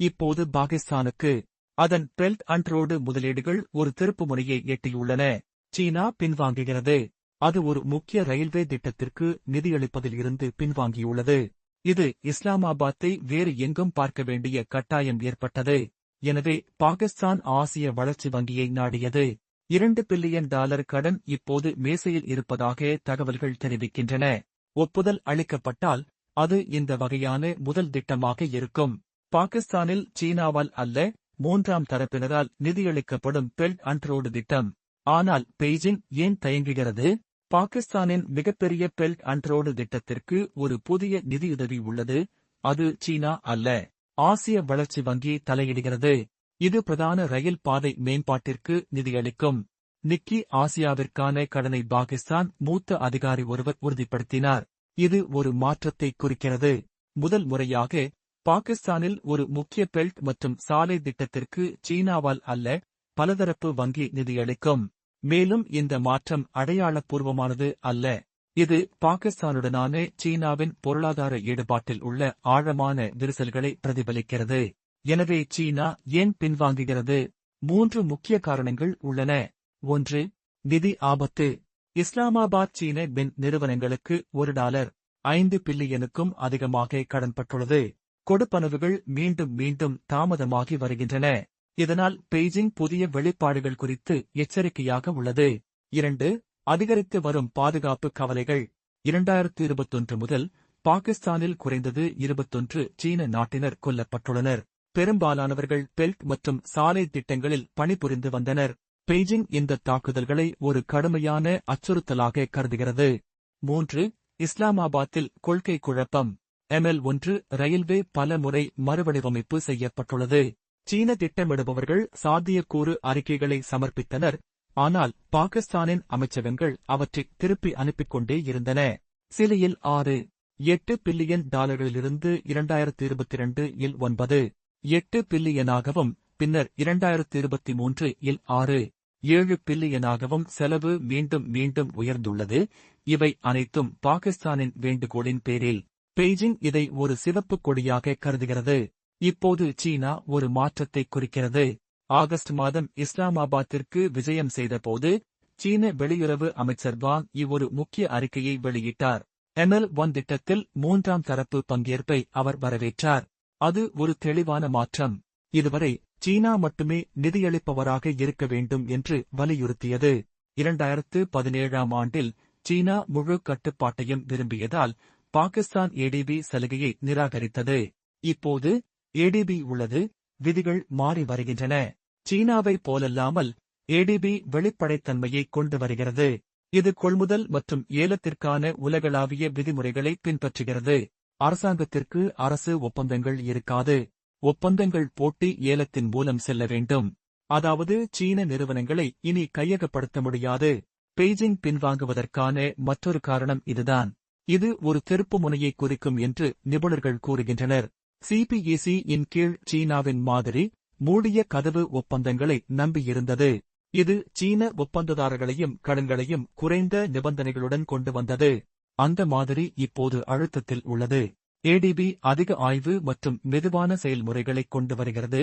இப்போது பாகிஸ்தானுக்கு அதன் பெல்ட் அண்ட் ரோடு முதலீடுகள் ஒரு திருப்பு முனையை எட்டியுள்ளன. சீனா பின்வாங்குகிறது. அது ஒரு முக்கிய ரயில்வே திட்டத்திற்கு நிதியளிப்பதில் இருந்து பின்வாங்கியுள்ளது. இது இஸ்லாமாபாத்தை வேறு எங்கும் பார்க்க வேண்டிய கட்டாயம் ஏற்பட்டது. எனவே பாகிஸ்தான் ஆசிய வளர்ச்சி வங்கியை நாடியது. இரண்டு பில்லியன் டாலர் கடன் இப்போது மேசையில் இருப்பதாக தகவல்கள் தெரிவிக்கின்றன. ஒப்புதல் அளிக்கப்பட்டால் அது இந்த வகையான முதல் திட்டமாக இருக்கும். பாகிஸ்தானில் சீனாவால் அல்ல மூன்றாம் தரப்பினரால் நிதியளிக்கப்படும் பெல்ட் அண்ட் ரோடு திட்டம். ஆனால் பெய்ஜிங் ஏன் தயங்குகிறது? பாகிஸ்தானின் மிகப்பெரிய பெல்ட் அண்ட் ரோடு திட்டத்திற்கு ஒரு புதிய நிதியுதவி உள்ளது. அது சீனா அல்ல. ஆசிய வளர்ச்சி வங்கி தலையிடுகிறது. இது பிரதான ரயில் பாதை மேம்பாட்டிற்கு நிதியளிக்கும். நிக்கி ஆசியாவிற்கான கடனை பாகிஸ்தான் மூத்த அதிகாரி ஒருவர் உறுதிப்படுத்தினார். இது ஒரு மாற்றத்தை குறிக்கிறது. முதல் முறையாக பாகிஸ்தானில் ஒரு முக்கிய பெல்ட் மற்றும் சாலை திட்டத்திற்கு சீனாவால் அல்ல பலதரப்பு வங்கி நிதியளிக்கும். மேலும் இந்த மாற்றம் அடையாளப்பூர்வமானது அல்ல. இது பாகிஸ்தானுடனான சீனாவின் பொருளாதார ஈடுபாட்டில் உள்ள ஆழமான விரிசல்களை பிரதிபலிக்கிறது. எனவே சீனா ஏன் பின்வாங்குகிறது? மூன்று முக்கிய காரணங்கள் உள்ளன. ஒன்று நிதி ஆபத்து. இஸ்லாமாபாத் சீன பின் நிறுவனங்களுக்கு ஒரு டாலர் ஐந்து பில்லியனுக்கும் அதிகமாக கடன்பட்டுள்ளது. கொடுப்பனவுகள் மீண்டும் மீண்டும் தாமதமாகி வருகின்றன. இதனால் பெய்ஜிங் புதிய வெளிப்பாடுகள் குறித்து எச்சரிக்கையாக உள்ளது. இரண்டு அதிகரித்து வரும் பாதுகாப்பு கவலைகள். இரண்டாயிரத்து இருபத்தொன்று முதல் பாகிஸ்தானில் குறைந்தது இருபத்தொன்று சீன நாட்டினர் கொல்லப்பட்டுள்ளனர். பெரும்பாலானவர்கள் பெல்ட் மற்றும் சாலை திட்டங்களில் பணிபுரிந்து வந்தனர். பெய்ஜிங் இந்த தாக்குதல்களை ஒரு கடுமையான அச்சுறுத்தலாக கருதுகிறது. மூன்று இஸ்லாமாபாத்தில் கொள்கை குழப்பம். எம்எல் ஒன்று ரயில்வே பல முறை மறுவடிவமைப்பு செய்யப்பட்டுள்ளது. சீன திட்டமிடுபவர்கள் சாத்தியக்கூறு அறிக்கைகளை சமர்ப்பித்தனர். ஆனால் பாகிஸ்தானின் அமைச்சகங்கள் அவற்றை திருப்பி அனுப்பிக் கொண்டே இருந்தன. சிலியில் ஆறு எட்டு பில்லியன் டாலர்களிலிருந்து இரண்டாயிரத்து இருபத்தி இரண்டு இல் ஒன்பது எட்டு பில்லியனாகவும் பின்னர் இரண்டாயிரத்து இருபத்தி மூன்று இல் ஆறு ஏழு பில்லியனாகவும் செலவு மீண்டும் மீண்டும் உயர்ந்துள்ளது. இவை அனைத்தும் பாகிஸ்தானின் வேண்டுகோளின் பேரில். பெய்ஜிங் இதை ஒரு சிவப்பு கொடியாக கருதுகிறது. இப்போது சீனா ஒரு மாற்றத்தை குறிக்கிறது. ஆகஸ்ட் மாதம் இஸ்லாமாபாத்திற்கு விஜயம் செய்தபோது சீன வெளியுறவு அமைச்சர் வாங் இவ்வொரு முக்கிய அறிக்கையை வெளியிட்டார். எம்எல் ஒன் திட்டத்தில் மூன்றாம் தரப்பு பங்கேற்பை அவர் வரவேற்றார். அது ஒரு தெளிவான மாற்றம். இதுவரை சீனா மட்டுமே நிதியளிப்பவராக இருக்க வேண்டும் என்று வலியுறுத்தியது. இரண்டாயிரத்து பதினேழாம் ஆண்டில் சீனா முழு கட்டுப்பாட்டையும் விரும்பியதால் பாகிஸ்தான் ஏடிபி சலுகையை நிராகரித்தது. இப்போது ஏடிபி உள்ளது விதிகள் மாறி வருகின்றன. சீனாவை போலல்லாமல் ஏடிபி வெளிப்படைத்தன்மையை கொண்டு வருகிறது. இது கொள்முதல் மற்றும் ஏலத்திற்கான உலகளாவிய விதிமுறைகளை பின்பற்றுகிறது. அரசாங்கத்திற்கு அரசு ஒப்பந்தங்கள் இருக்காது. ஒப்பந்தங்கள் போட்டி ஏலத்தின் மூலம் செல்ல வேண்டும். அதாவது சீன நிறுவனங்களை இனி கையகப்படுத்த முடியாது. பெய்ஜிங் பின்வாங்குவதற்கான மற்றொரு காரணம் இதுதான். இது ஒரு திருப்பு முனையை குறிக்கும் என்று நிபுணர்கள் கூறுகின்றனர். சிபிஇசி இன் கீழ் சீனாவின் மாதிரி மூடிய கதவு ஒப்பந்தங்களை நம்பியிருந்தது. இது சீன ஒப்பந்ததாரர்களையும் கடன்களையும் குறைந்த நிபந்தனைகளுடன் கொண்டு வந்தது. அந்த மாதிரி இப்போது அழுத்தத்தில் உள்ளது. ஏடிபி அதிக ஆய்வு மற்றும் மெதுவான செயல்முறைகளை கொண்டு வருகிறது.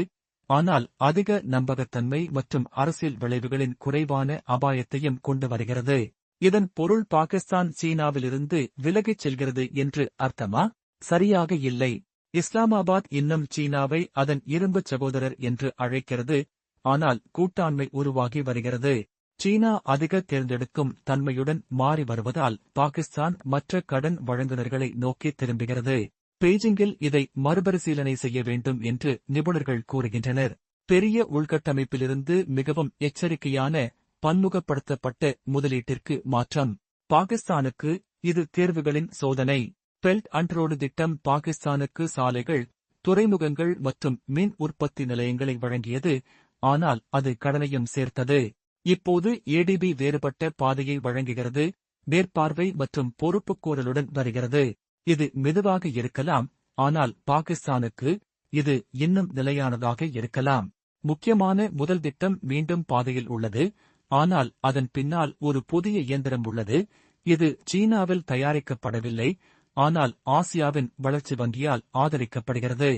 ஆனால் அதிக நம்பகத்தன்மை மற்றும் அரசியல் விளைவுகளின் குறைவான அபாயத்தையும் கொண்டு வருகிறது. இதன் பொருள் பாகிஸ்தான் சீனாவிலிருந்து விலகிச் செல்கிறது என்று அர்த்தமா? சரியாக இல்லை. இஸ்லாமாபாத் இன்னும் சீனாவை அதன் இரும்புச் சகோதரர் என்று அழைக்கிறது. ஆனால் கூட்டாண்மை உருவாகி வருகிறது. சீனா அதிக தேர்ந்தெடுக்கும் தன்மையுடன் மாறி வருவதால் பாகிஸ்தான் மற்ற கடன் வழங்குநர்களை நோக்கி திரும்புகிறது. பெய்ஜிங்கில் இதை மறுபரிசீலனை செய்ய வேண்டும் என்று நிபுணர்கள் கூறுகின்றனர். பெரிய உள்கட்டமைப்பிலிருந்து மிகவும் எச்சரிக்கையான பன்முகப்படுத்தப்பட்ட முதலீட்டிற்கு மாற்றம். பாகிஸ்தானுக்கு இது தேர்வுகளின் சோதனை. பெல்ட் அண்ட்ரோடு திட்டம் பாகிஸ்தானுக்கு சாலைகள் துறைமுகங்கள் மற்றும் மின் உற்பத்தி நிலையங்களை வழங்கியது ஆனால் அது கடனையும் சேர்த்தது. இப்போது ஏடிபி வேறுபட்ட பாதையை வழங்குகிறது மேற்பார்வை மற்றும் பொறுப்புக்கூறலுடன் வருகிறது. இது மெதுவாக இருக்கலாம் ஆனால் பாகிஸ்தானுக்கு இது இன்னும் நிலையானதாக இருக்கலாம். முக்கியமான முதல் திட்டம் மீண்டும் பாதையில் உள்ளது ஆனால் அதன் பின்னால் ஒரு புதிய இயந்திரம் உள்ளது. இது சீனாவில் தயாரிக்கப்படவில்லை. ஆனால் ஆசியாவின் வளர்ச்சி வங்கியால் ஆதரிக்கப்படுகிறது.